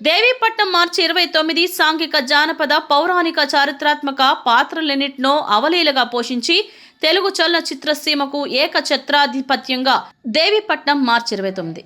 దేవీపట్నం మార్చి ఇరవై తొమ్మిది సాంఘిక జానపద పౌరాణిక చారిత్రాత్మక పాత్రలన్నింటినో అవలీలగా పోషించి తెలుగు చలనచిత్రసీమకు ఏక ఏకఛత్రాధిపత్యంగా దేవీపట్నం మార్చి ఇరవై తొమ్మిది.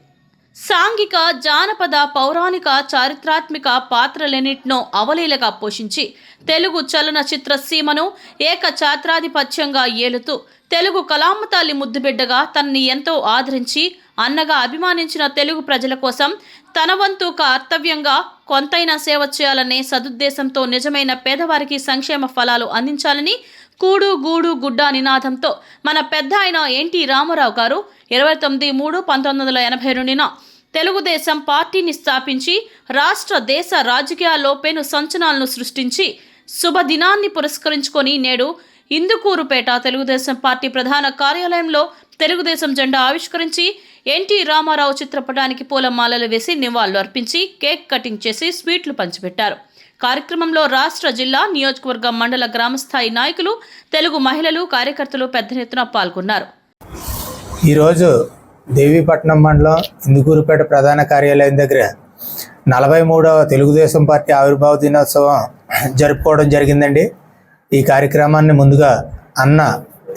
సాంఘిక జానపద పౌరాణిక చారిత్రాత్మిక పాత్రలన్నింటినో అవలీలగా పోషించి తెలుగు చలనచిత్ర సీమను ఏకఛాత్రాధిపత్యంగా ఏలుతూ తెలుగు కళామతాలి ముద్దుబిడ్డగా తనని ఎంతో ఆదరించి అన్నగా అభిమానించిన తెలుగు ప్రజల కోసం తన వంతు కర్తవ్యంగా కొంతైనా సేవ చేయాలనే సదుద్దేశంతో నిజమైన పేదవారికి సంక్షేమ ఫలాలు అందించాలని కూడు గూడు గుడ్డ నినాదంతో మన పెద్ద ఆయన ఎన్టీ రామారావు గారు ఇరవై తొమ్మిది మూడు పంతొమ్మిది వందల ఎనభై రెండున తెలుగుదేశం పార్టీని స్థాపించి రాష్ట్ర దేశ రాజకీయాల్లో పెను సంచలనాలను సృష్టించి శుభదినాన్ని పురస్కరించుకొని నేడు ఇందుకూరుపేట తెలుగుదేశం పార్టీ ప్రధాన కార్యాలయంలో తెలుగుదేశం జెండా ఆవిష్కరించి ఎన్టీ రామారావు చిత్రపటానికి పూలమాలలు వేసి నివాళులు అర్పించి కేక్ కటింగ్ చేసి స్వీట్లు పంచిపెట్టారు. కార్యక్రమంలో రాష్ట్ర జిల్లా నియోజకవర్గ మండల గ్రామస్థాయి నాయకులు తెలుగు మహిళలు కార్యకర్తలు పెద్ద ఎత్తున పాల్గొన్నారు. ఈరోజు దేవీపట్నం మండలం ఇందుకూరుపేట ప్రధాన కార్యాలయం దగ్గర నలభై మూడవ తెలుగుదేశం పార్టీ ఆవిర్భావ దినోత్సవం జరుపుకోవడం జరిగిందండి. ఈ కార్యక్రమాన్ని ముందుగా అన్న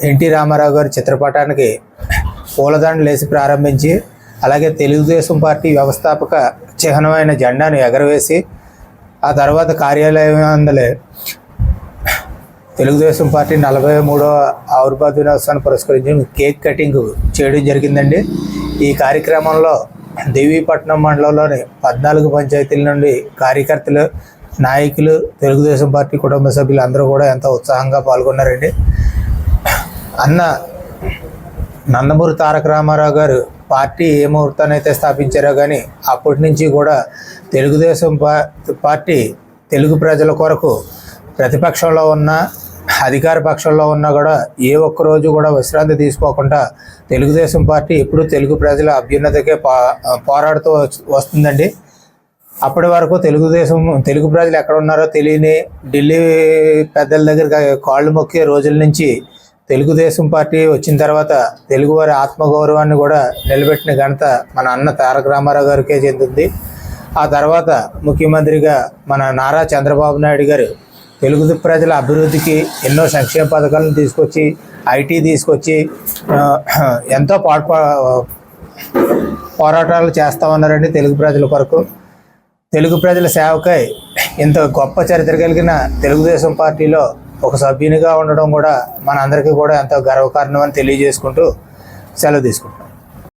ఎన్టీ రామారావు గారి చిత్రపటానికి పూలదండలు వేసి ప్రారంభించి అలాగే తెలుగుదేశం పార్టీ వ్యవస్థాపక చిహ్నమైన జెండాను ఎగరవేసి ఆ తర్వాత కార్యాలయం అందలే. తెలుగుదేశం పార్టీ నలభై మూడో ఆవిర్భావ దినోత్సవాన్ని పురస్కరించి కేక్ కటింగ్ చేయడం జరిగిందండి. ఈ కార్యక్రమంలో దేవీపట్నం మండలంలోని పద్నాలుగు పంచాయతీల నుండి కార్యకర్తలు నాయకులు తెలుగుదేశం పార్టీ కుటుంబ సభ్యులు అందరూ కూడా ఎంతో ఉత్సాహంగా పాల్గొన్నారండి. అన్న నందమూరి తారక రామారావు గారు పార్టీ ఏ ముహూర్తానైతే స్థాపించారో కానీ అప్పటి నుంచి కూడా తెలుగుదేశం పార్టీ తెలుగు ప్రజల కొరకు ప్రతిపక్షంలో ఉన్న అధికార పక్షంలో ఉన్నా కూడా ఏ ఒక్క రోజు కూడా విశ్రాంతి తీసుకోకుండా తెలుగుదేశం పార్టీ ఎప్పుడూ తెలుగు ప్రజల అభ్యున్నతకే పా పోరాడుతూ వస్తుందండి. అప్పటి వరకు తెలుగుదేశం తెలుగు ప్రజలు ఎక్కడ ఉన్నారో తెలియని ఢిల్లీ పెద్దల దగ్గర కాళ్ళు మొక్కే రోజుల నుంచి తెలుగుదేశం పార్టీ వచ్చిన తర్వాత తెలుగువారి ఆత్మగౌరవాన్ని కూడా నిలబెట్టిన ఘనత మన అన్న తారక రామారావు గారికే చెందుతుంది ఆ తర్వాత ముఖ్యమంత్రిగా మన నారా చంద్రబాబు నాయుడు గారు తెలుగు ప్రజల అభివృద్ధికి ఎన్నో సంక్షేమ పథకాలను తీసుకొచ్చి ఐటీ తీసుకొచ్చి ఎంతో పాటు పోరాటాలు చేస్తా ఉన్నారండి తెలుగు ప్రజల కొరకు. తెలుగు ప్రజల సేవకై ఇంత గొప్ప చరిత్ర కలిగిన తెలుగుదేశం పార్టీలో ఒక సభ్యునిగా ఉండడం కూడా మనందరికీ కూడా ఎంతో గర్వకారణం అని తెలియజేసుకుంటూ సెలవు తీసుకుంటాం